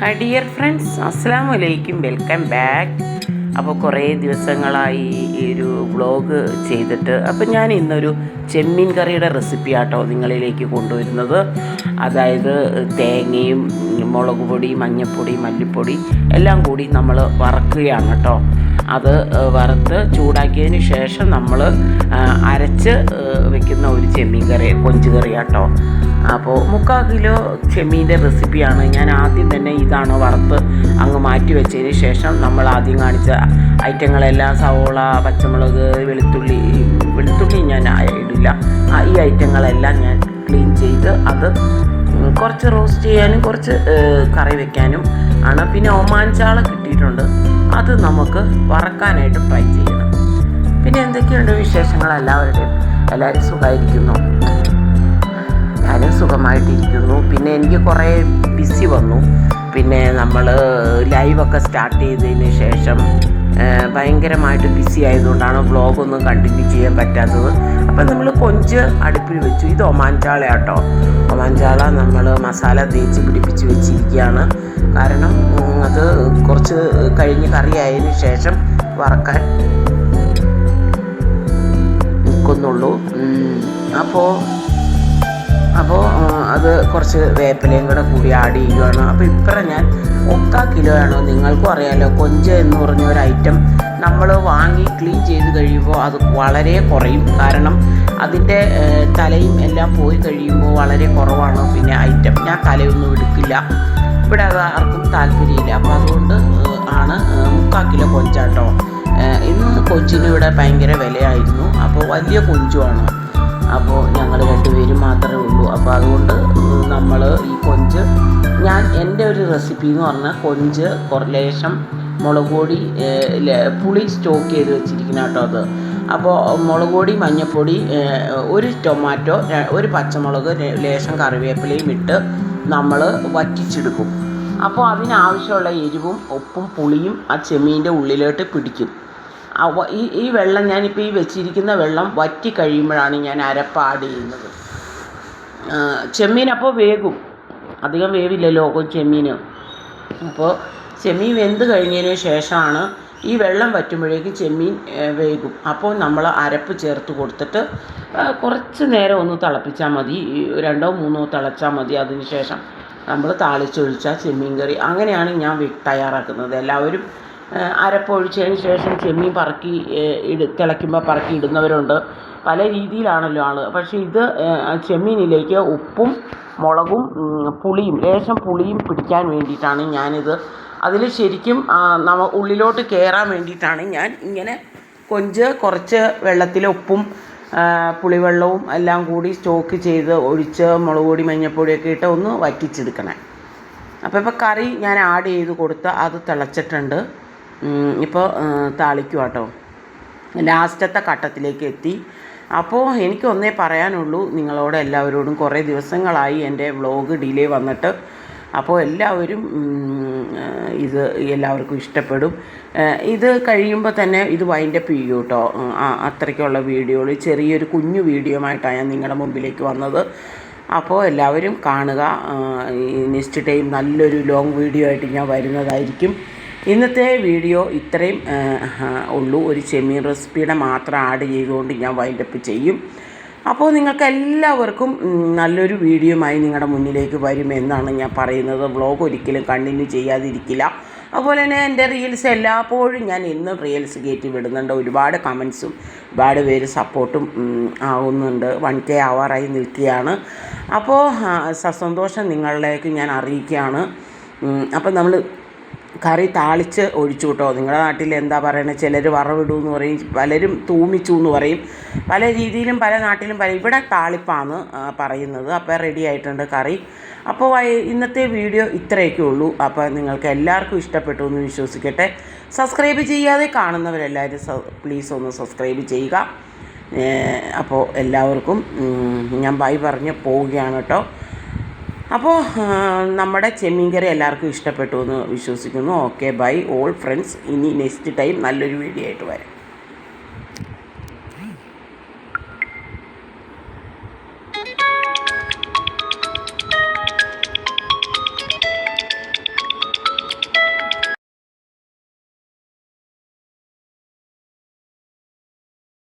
Dear friends അസ്സാം വലൈക്കും welcome back അപ്പോൾ കുറേ ദിവസങ്ങളായി ഈ ഒരു വ്ളോഗ് ചെയ്തിട്ട് അപ്പോൾ ഞാൻ ഇന്നൊരു ചെമ്മീൻ കറിയുടെ റെസിപ്പി ആട്ടോ നിങ്ങളിലേക്ക് കൊണ്ടുവരുന്നത്. അതായത് തേങ്ങയും മുളക് പൊടി മഞ്ഞൾപ്പൊടി മല്ലിപ്പൊടി എല്ലാം കൂടി നമ്മൾ വറക്കുകയാണ് കേട്ടോ അത് വറുത്ത് ചൂടാക്കിയതിന് ശേഷം നമ്മൾ അരച്ച് വെക്കുന്ന ഒരു ചെമ്മീൻ കറി കൊഞ്ച് കറി കേട്ടോ അപ്പോൾ മുക്കാൽ കിലോ ചെമ്മീന്റെ റെസിപ്പിയാണ്. ഞാൻ ആദ്യം തന്നെ ഇതാണ് വറുത്ത് അങ്ങ് മാറ്റി വെച്ചതിന് ശേഷം നമ്മൾ ആദ്യം കാണിച്ച ഐറ്റങ്ങളെല്ലാം സവോള പച്ചമുളക് വെളുത്തുള്ളി വെളുത്തുള്ളി ഞാൻ ഇടില്ല. ആ ഈ ഐറ്റങ്ങളെല്ലാം ഞാൻ ക്ലീൻ ചെയ്ത് അത് കുറച്ച് റോസ്റ്റ് ചെയ്യാനും കുറച്ച് കറി വെക്കാനും ആണ്. പിന്നെ ഒമാൻ ചാള കിട്ടിയിട്ടുണ്ട്. അത് നമുക്ക് വറക്കാനായിട്ട് ട്രൈ ചെയ്യണം. പിന്നെ എന്തൊക്കെയുണ്ട് വിശേഷങ്ങൾ എല്ലാവരുടെയും? എല്ലാവരും സുഖമായിരിക്കുന്നു. ഞാനും സുഖമായിട്ടിരിക്കുന്നു. പിന്നെ എനിക്ക് കുറേ ബിസി വന്നു. പിന്നെ നമ്മൾ ലൈവൊക്കെ സ്റ്റാർട്ട് ചെയ്തതിന് ശേഷം ഭയങ്കരമായിട്ട് ബിസി ആയതുകൊണ്ടാണ് വ്ളോഗൊന്നും കണ്ടിന്യൂ ചെയ്യാൻ പറ്റാത്തത്. അപ്പം നമ്മൾ കൊഞ്ച് അടുപ്പിൽ വെച്ചു. ഇത് ഒമാൻചാള കേട്ടോ ഒമാൻചാള നമ്മൾ മസാല തേച്ച് പിടിപ്പിച്ച് വെച്ചിരിക്കുകയാണ്. കാരണം അത് കുറച്ച് കഴിഞ്ഞ് കറിയായതിന് ശേഷം വറക്കാൻ നിൽക്കുന്നുള്ളൂ അപ്പോൾ അപ്പോൾ അത് കുറച്ച് വേപ്പിലയും കൂടെ കൂടി ആഡ് ചെയ്യുകയാണ് അപ്പോൾ ഇപ്പറ ഞാൻ ഒക്കാ കിലോ ആണോ നിങ്ങൾക്കും അറിയാമല്ലോ കൊഞ്ച് എന്ന് പറഞ്ഞ ഒരു ഐറ്റം നമ്മൾ വാങ്ങി ക്ലീൻ ചെയ്ത് കഴിയുമ്പോൾ അത് വളരെ കുറയും. കാരണം അതിന്റെ തലയും എല്ലാം പോയി കഴിയുമ്പോൾ വളരെ കുറവാണ് പിന്നെ ഐറ്റം ഞാൻ തലയൊന്നും എടുക്കില്ല. ഇവിടെ അത് ആർക്കും താല്പര്യമില്ല. അപ്പോൾ അതുകൊണ്ട് ആണ് മുക്കാൽ കിലോ കൊഞ്ചാട്ടോ. ഇന്ന് കൊച്ചിന് ഇവിടെ ഭയങ്കര വിലയായിരുന്നു. അപ്പോൾ വലിയ കൊഞ്ചുമാണ്. അപ്പോൾ ഞങ്ങൾ രണ്ടുപേരും മാത്രമേ ഉള്ളൂ. അപ്പോൾ അതുകൊണ്ട് നമ്മൾ ഈ കൊഞ്ച് ഞാൻ എന്റെ ഒരു റെസിപ്പി എന്ന് പറഞ്ഞാൽ കൊഞ്ച് ലേശം മുളക് പൊടി പുളി സ്റ്റോക്ക് ചെയ്ത് വെച്ചിരിക്കുന്ന കേട്ടോ അത്. അപ്പോൾ മുളക് പൊടി മഞ്ഞൾപ്പൊടി ഒരു ടൊമാറ്റോ ഒരു പച്ചമുളക് ലേശം കറിവേപ്പിലയും ഇട്ട് നമ്മൾ വറ്റിച്ചെടുക്കും. അപ്പോൾ അതിനാവശ്യമുള്ള എരിവും ഉപ്പും പുളിയും ആ ചെമ്മീന്റെ ഉള്ളിലോട്ട് പിടിക്കും. ഈ ഈ വെള്ളം ഞാനിപ്പോൾ ഈ വെച്ചിരിക്കുന്ന വെള്ളം വറ്റി കഴിയുമ്പോഴാണ് ഞാൻ അരപ്പ് ചെയ്യുന്നത്. ചെമ്മീൻ അപ്പോൾ വേകും. അധികം വേവില്ലല്ലോ ചെമ്മീൻ. അപ്പോൾ ചെമ്മീൻ വെന്ത് കഴിഞ്ഞതിന് ശേഷമാണ് ഈ വെള്ളം വറ്റുമ്പോഴേക്കും ചെമ്മീൻ വേകും. അപ്പോൾ നമ്മൾ അരപ്പ് ചേർത്ത് കൊടുത്തിട്ട് കുറച്ച് നേരം ഒന്ന് തിളപ്പിച്ചാൽ മതി. രണ്ടോ മൂന്നോ തിളച്ചാൽ മതി അതിന് ശേഷം. നമ്മൾ താളിച്ചൊഴിച്ചാൽ ചെമ്മീൻ കറി. അങ്ങനെയാണ് ഞാൻ തയ്യാറാക്കുന്നത്. എല്ലാവരും അരപ്പൊഴിച്ചതിന് ശേഷം ചെമ്മീൻ പറക്കി ഇട് തിളയ്ക്കുമ്പോൾ പറക്കി ഇടുന്നവരുണ്ട്. പല രീതിയിലാണല്ലോ ആൾ പക്ഷേ ഇത് ചെമ്മീനിലേക്ക് ഉപ്പും മുളകും പുളിയും ലേശം പുളിയും പിടിക്കാൻ വേണ്ടിയിട്ടാണ് ഞാനിത് അതിൽ ശരിക്കും നമ്മൾ ഉള്ളിലോട്ട് കയറാൻ വേണ്ടിയിട്ടാണ് ഞാൻ ഇങ്ങനെ കൊഞ്ച് കുറച്ച് വെള്ളത്തിൽ ഉപ്പും പുളിവെള്ളവും എല്ലാം കൂടി സ്റ്റോക്ക് ചെയ്ത് ഒഴിച്ച് മുളക് പൊടി മഞ്ഞൾപ്പൊടിയൊക്കെ ഇട്ട് ഒന്ന് വറ്റിച്ചെടുക്കണേ. അപ്പോൾ ഇപ്പോൾ കറി ഞാൻ ആഡ് ചെയ്ത് കൊടുത്ത് അത് തിളച്ചിട്ടുണ്ട്. ഇപ്പോൾ താളിക്കുക കേട്ടോ ലാസ്റ്റത്തെ ഘട്ടത്തിലേക്ക് എത്തി. അപ്പോൾ എനിക്കൊന്നേ പറയാനുള്ളൂ നിങ്ങളോട് എല്ലാവരോടും കുറേ ദിവസങ്ങളായി എന്റെ വ്ളോഗ് ഡിലേ വന്നിട്ട് അപ്പോൾ എല്ലാവരും ഇത് എല്ലാവർക്കും ഇഷ്ടപ്പെടും. ഇത് കഴിയുമ്പോൾ തന്നെ ഇത് വൈൻഡപ്പ് ചെയ്യൂ കേട്ടോ അത്രയ്ക്കുള്ള വീഡിയോകൾ ചെറിയൊരു കുഞ്ഞു വീഡിയോ ആയിട്ടാണ് ഞാൻ നിങ്ങളുടെ മുമ്പിലേക്ക് വന്നത്. അപ്പോൾ എല്ലാവരും കാണുക. നെക്സ്റ്റ് ടൈം നല്ലൊരു ലോങ് വീഡിയോ ആയിട്ട് ഞാൻ വരുന്നതായിരിക്കും. ഇന്നത്തെ വീഡിയോ ഇത്രയും ഉള്ളൂ. ഒരു ചെമ്മീൻ റെസിപ്പിയുടെ മാത്രം ആഡ് ചെയ്തുകൊണ്ട് ഞാൻ വൈൻഡപ്പ് ചെയ്യും. അപ്പോൾ നിങ്ങൾക്ക് എല്ലാവർക്കും നല്ലൊരു വീഡിയോയുമായി നിങ്ങളുടെ മുന്നിലേക്ക് വരുമെന്നാണ് ഞാൻ പറയുന്നത്. വ്ളോഗ് ഒരിക്കലും കണ്ടിന്യൂ ചെയ്യാതിരിക്കില്ല. അതുപോലെ തന്നെ എന്റെ റീൽസ് എല്ലാപ്പോഴും ഞാൻ ഇന്നും റീൽസ് കയറ്റി വിടുന്നുണ്ട്. ഒരുപാട് കമൻസും ഒരുപാട് പേര് സപ്പോർട്ടും ആവുന്നുണ്ട്. വൺ കെ ആവാറായി നിൽക്കുകയാണ്. അപ്പോൾ സസന്തോഷം നിങ്ങളിലേക്ക് ഞാൻ അറിയിക്കുകയാണ്. അപ്പം നമ്മൾ കറി താളിച്ച് ഒഴിച്ചു കേട്ടോ. നിങ്ങളുടെ നാട്ടിൽ എന്താ പറയുന്നത് ചിലർ വറവിടൂ എന്ന് പറയും പലരും തൂമിച്ചു എന്ന് പറയും. പല രീതിയിലും പല നാട്ടിലും പല ഇവിടെ താളിപ്പാണ് പറയുന്നത്. അപ്പോൾ റെഡി ആയിട്ടുണ്ട് കറി. അപ്പോൾ ഇന്നത്തെ വീഡിയോ ഇത്രയൊക്കെ ഉള്ളൂ. അപ്പോൾ നിങ്ങൾക്ക് എല്ലാവർക്കും ഇഷ്ടപ്പെട്ടു എന്ന് വിശ്വസിക്കട്ടെ. സബ്സ്ക്രൈബ് ചെയ്യാതെ കാണുന്നവരെല്ലാവരും പ്ലീസ് ഒന്ന് സബ്സ്ക്രൈബ് ചെയ്യുക. അപ്പോൾ എല്ലാവർക്കും ഞാൻ ബൈ പറഞ്ഞ് പോവുകയാണ് കേട്ടോ. അപ്പോൾ നമ്മുടെ ചെമ്മീൻ കറി എല്ലാവർക്കും ഇഷ്ടപ്പെട്ടു എന്ന് വിശ്വസിക്കുന്നു. ഓക്കെ ബൈ ഓൾ ഫ്രണ്ട്സ് ഇനി നെക്സ്റ്റ് ടൈം നല്ലൊരു വീഡിയോ ആയിട്ട് വരാം.